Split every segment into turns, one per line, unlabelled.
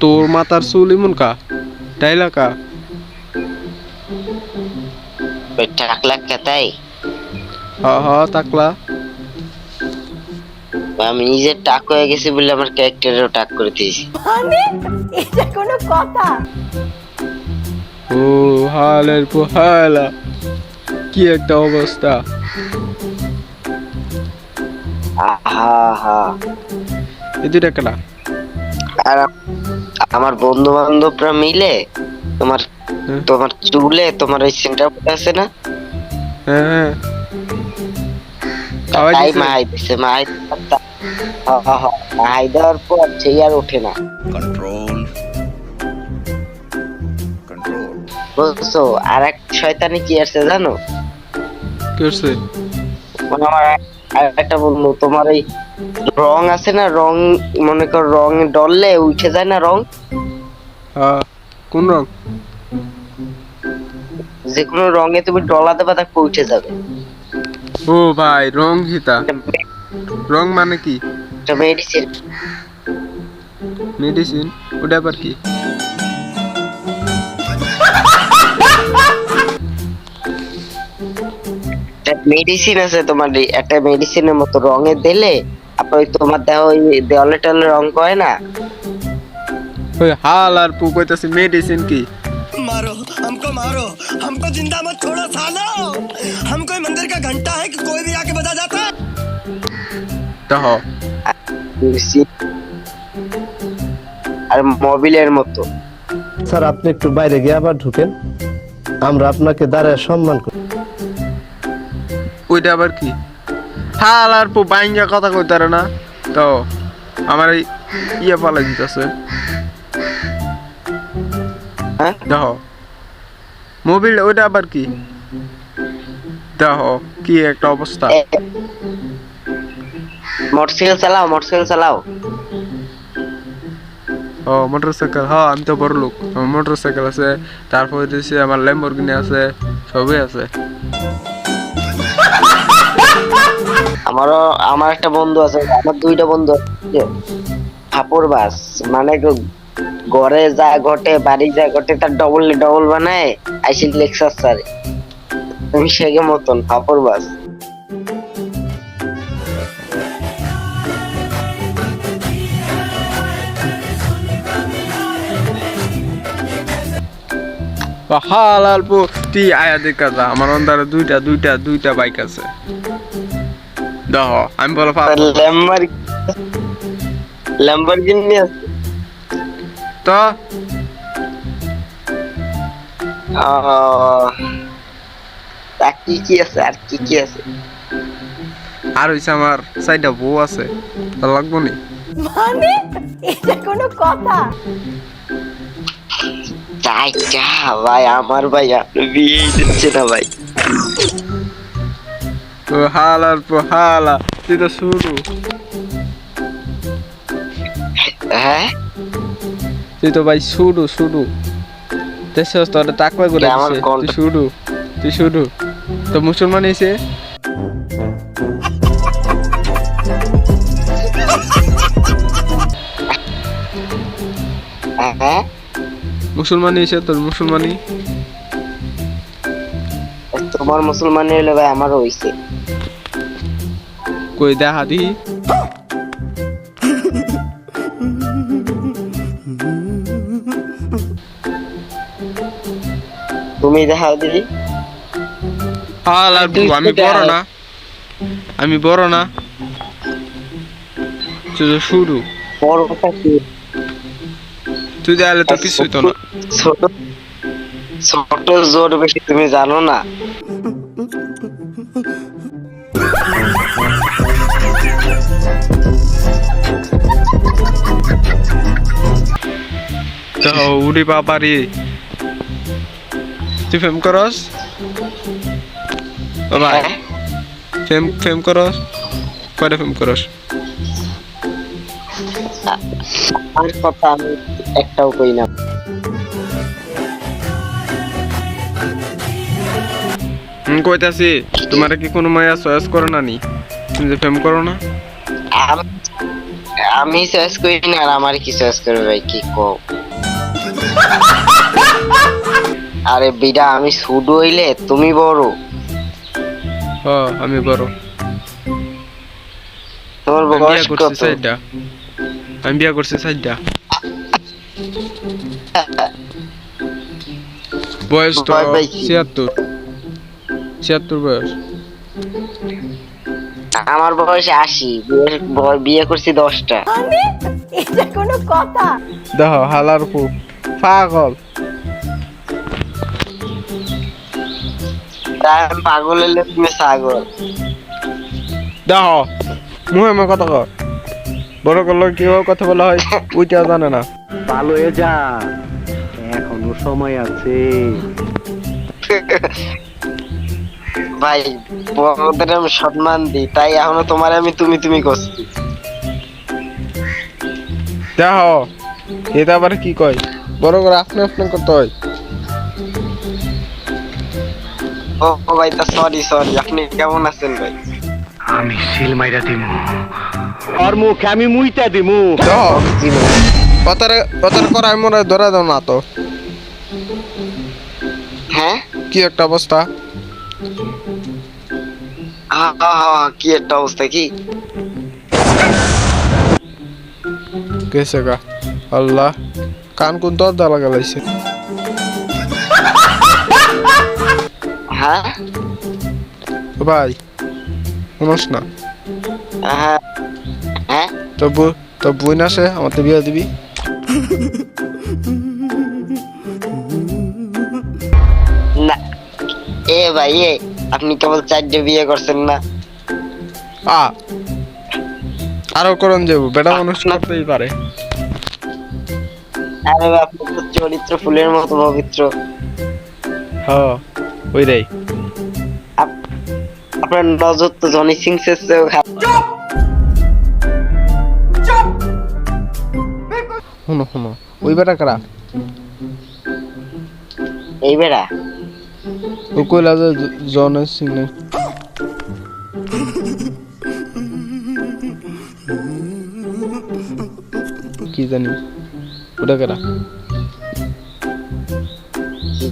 তোর মাথার চুল এমন কা? ডাইলা কা?
ওই টাকলা তাই?
হ হ তাকলা
আমি নিজে টাক হয়ে গেছি বলে আমার ক্যারেক্টারেও টাক করে দিয়েছি।
এটা কোনো কথা।
ও হালের পোহালা। কি একটা অবস্থা।
আহা হা
দুইটা কেনা।
আর আমার বন্ধু বান্ধবরা মিলে তোমার
হ্যাঁ।
তোমার চুলে তোমার ওই সেন্টার আছে না?
হ্যাঁ হ্যাঁ।
তাই?
দিছে?
দেওয়ার পর সেই আর ওঠে না। বুঝছ আর এক শয়তানি কি আছে জানো?
কি
মানে আমার আর একটা বন্ধু তোমার এই রং আছে না রং মনে কর রং ডললে উঠে যায় না রং?
কোন রং?
যে কোনো রঙে তুমি ডলাতে বা তাকে উঠে যাবে।
ও ভাই রং হিতা। রং মানে কি?
মেডিসিন
মেডিসিন ওটা আবার কি?
মেডিসিন আছে তোমার একটা মেডিসিনের মতো রঙে দিলে আপনার ওই তোমার দেহ ওই দেওয়ালে টেলে রং করে না
ওই হাল আর পু কইতাছে মেডিসিন কি
मारो हमको मारो हमको जिंदा मत छोड़ो सालो हम कोई मंदिर का घंटा है कि कोई भी आके बजा जाता है
তা হ
মেডিসিন আর মোবিলের মতো
স্যার আপনি একটু বাইরে গিয়ে আবার ঢুকেন আমরা আপনাকে দাঁড়ায় সম্মান করি
ওইটা আবার কি হাল আর পু বাইঙ্গা কথা কইতারে না। তো আমার এই ইয়ে পালা দিতেছে।
হ্যাঁ?
দেহ। মোবিল ওইটা আবার কি? দেহ কি একটা অবস্থা?
মোটরসাইকেল চালাও মোটরসাইকেল চালাও।
ও মোটরসাইকেল হ্যাঁ আমি তো বড় লোক। মোটরসাইকেল আছে তারপরে দিয়েছে আমার ল্যাম্বরগিনি আছে সবই আছে।
আমারও, আমার একটা বন্ধু আছে, আমার দুইটা বন্ধু আছে ফাপড় বাস মানে ঘরে যা ঘটে, বাড়ি যা ঘটে, তার ডবল ডবল বানায় আইসি লেক্সার স্যার তুমি সেগে মতন ফাপড় বাস।
বা হাল আর পু তুই আয়া দেখা যা, আমার অন্ধারে দুইটা দুইটা দুইটা বাইক আছে। দেহ আমি বলো
ল্যাম্বার ল্যাম্বরগিনি আছে
তো
আহ, কি কি আছে আর কি কি আছে
আর হইছে আমার সাইডা বউ আছে তা লাগবো নি?
মানে? এটা কোনো কথা?
চা ভাই আমার ভাই আপনি বিয়েই দিচ্ছে না ভাই।
তো হালা পু হালা তুই তো শুরু।
হ্যাঁ?
তুই তো ভাই শুরু শুরু। দেশে তোর করে দিছে। তুই শুরু তুই শুরু। তো মুসলমান এসে
হ্যাঁ?
মুসলমান এসে তোর মুসলমানি
তোমার মুসলমান হইলে ভাই আমারও হইছে।
কই দেখা দি
তুমি
হালা
তুই
আমি বড়
দেখ।
না। আমি বড় না। তুই তো শুরু।
কি?
তুই দেখালে তো কিছুই তো না।
ছোট ছোট জোর বেশি তুমি জানো না।
তো উড়ি বাবারি তুই ফেম করস ও ভাই? ফেম ফেম করস কয়টা ফেম করস
আমার কথা আমি একটাও কই না
হুম কইতাছি তোমার কি কোনো মায়া চয়েস করো না নি তুমি যে ফেম করো না
আম- চয়েস করি না আর আমার কি চয়েস করবে ভাই? কি কো আরে বিডা আমি শুধু হইলে তুমি বড়।
হ আমি বড়। বিয়া
বয়স কত?
আমি বিয়া করছি সাইডটা বয়স তো? ছিয়াত্তর। ছিয়াত্তর বয়স।
আমার বয়স আশি বিয়ে- করছি দশটা।
মানে? এটা কোনো কথা?
দেখ হালার পু পাগল।
পাগল হইলে তুমি ছাগল।
দেখ মুহে আমার কথা কর বড় করল কীভাবে কথা বলা হয় ওইটা জানে না।
ভালো হয়ে যা। এখনও সময় আছে।
ভাই বড়দের আমি সম্মান দিই তাই এখনও তোমার আমি তুমি তুমি করছি।
দেখ এটা আবার কি কয়? বড় করে আপনি আপনি করতে হয়।
ও ও ভাই তা সরি সরি আপনি কেমন আছেন ভাই?
আমি সিল মাইরা দিমু। ওর মুখ আমি মুইতা দিমু।
দেখ। কথারে কথারে করাই মনে হয় ধরে দাও না তো।
হ্যাঁ?
কি একটা অবস্থা?
কি একটা অবস্থা কি?
গেছে গা। আল্লাহ কান কোন
হ্যাঁ?
ভাই শুনোস না।
হ্যাঁ।
তো বই তো বই না সে আমাকে বিয়ে দিবি।
না। এ ভাই এ। আপনি কেবল চারটে বিয়ে করছেন না।
আ আরও করন যাব বেটা মানুষ করতেই পারে।
আরে আপনি তো চরিত্র ফুলের মতো পবিত্র।
হ ওই রে
আপনার নজর তো জনি সিং এর চেয়েও খারাপ।
শুনো শুনো ওই বেটা কারা?
এই বেড়া
ও কইলা যে জন সিং নাই কি জানি ওটা কারা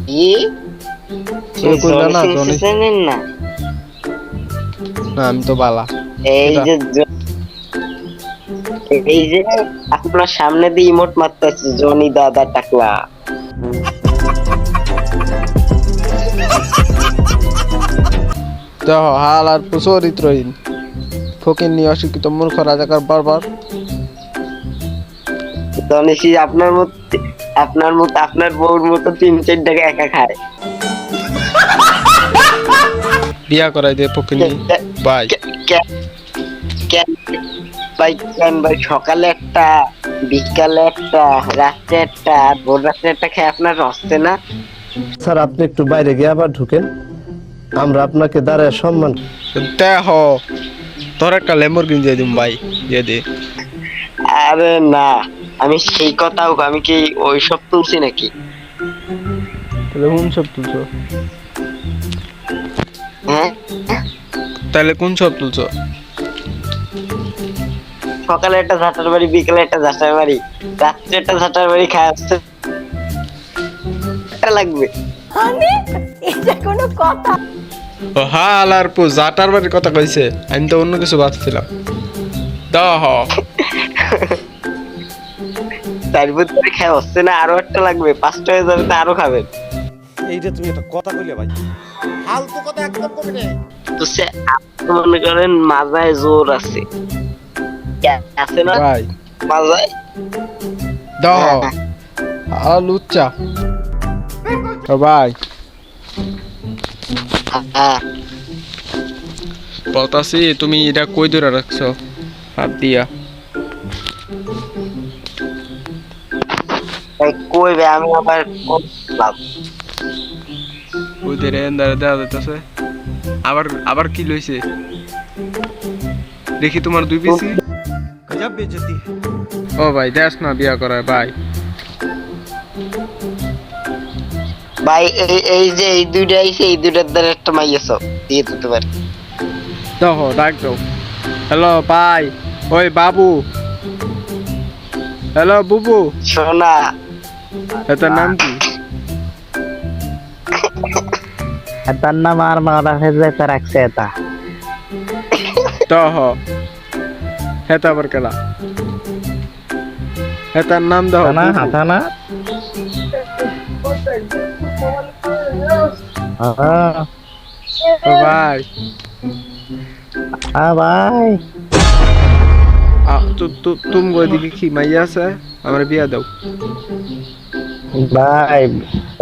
কি
ওই কইলা না, আমি তো বালা
এই যে এই যে আপনার সামনে দিয়ে ইমোট মারতেছে জনি দাদা টাকলা
দেহ হাল আর চরিত্রহীন ফকির নিয়ে অশিক্ষিত মূর্খ রাজাকার বারবার।
আপনার মতো আপনার মতো আপনার বউর মতো তিন চার টাকা একা খায়।
বিয়া করাই দিয়ে ফকির নি ভাই
কে- কে- কেন ভাই কেন ভাই সকালে একটা বিকালে একটা রাত্রে একটা আর ভোর রাত্রে একটা খেয়ে আপনার হচ্ছে না।
স্যার আপনি একটু বাইরে গিয়ে আবার ঢুকেন। আমরা আপনাকে দাঁড়ায় সম্মান
দেহ তোর একটা লেম্বরগিনি দিয়ে দিম ভাই দিয়ে দে।
আরে না আমি সেই কথাও আমি কি ওই সব তুলছি নাকি?
তাহলে কোন সব তুলছো?
হ্যাঁ?
তাহলে কোন সব তুলছো?
সকালে একটা ঝাঁটার বাড়ি বিকালে একটা ঝাঁটার বাড়ি রাত্রে একটা ঝাঁটার বাড়ি খায় আসছে লাগবে।
এটা কোনো কথা।
ও হাল আর পু জাটার বাড়ির কথা কইছে আমি তো অন্য কিছু ভাবছিলাম।
চার বছরে খায় হচ্ছে না আরও একটা লাগবে পাঁচটা হয়ে যাবে তা আরও খাবেন
এইটা তুমি একটা কথা কইলে ভাই। ফালতু কথা একদম কবি না।
তো সে মনে করেন মাজায় জোর আছে। আছে না?
ভাই।
মাজায়?
দেহ। আর ভাই। বলতাছি তুমি এটা কই ধরে রাখছো? হাত দিয়া।
এই কইবে আমি আবার করলাম
ওই ধরে এন্দারে দেওয়া যাইতেছে। আবার আবার কি লইছে? দেখি তোমার দুই পিসি।
গজব বেজতি।
ও ভাই দেখ না বিয়া করায় ভাই
ভাই এই এই যে এই দুইটা আইছে এই দুইটার দ্বারা একটা মাইয়া দিয়ে দিতে পারি।
দেখো ডাক দাও। হ্যালো ভাই ওই বাবু। হ্যালো বুবু।
সোনা।
এটার নাম কি?
তার নাম আর মারা হেজে রাখছে এটা।
তো হ হেতা আবার কেলা। হেতার নাম দাও
হাতানা
বুবু।
হাতানা
ভাই।
ভাই।
আ, তু তুমি ওইদিকে কি মাইয়া আছে? আমার বিয়া দাও।
ভাই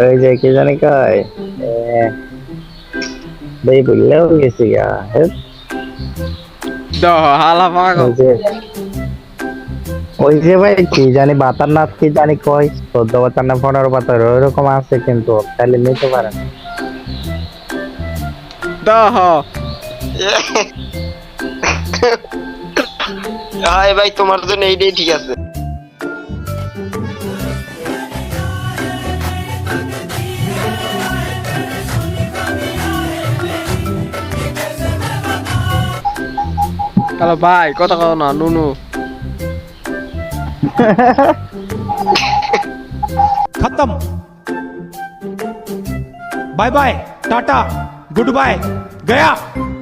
ওই যে কি জানি কয় ভাই বললেও গেছি গা
হালা পাগল।
ওই যে ভাই কি জানি বাতার নাথ কি জানি কয় চোদ্দ বাতার না পনেরো বাতার ওইরকম আছে কিন্তু তাহলে নিতে পারেন।
দহ।
হাই ভাই তোমার জন্য এইটাই ঠিক আছে।
হ্যালো ভাই কথা কও না নুনু।
খতম। Bye bye tata. Good bye गया।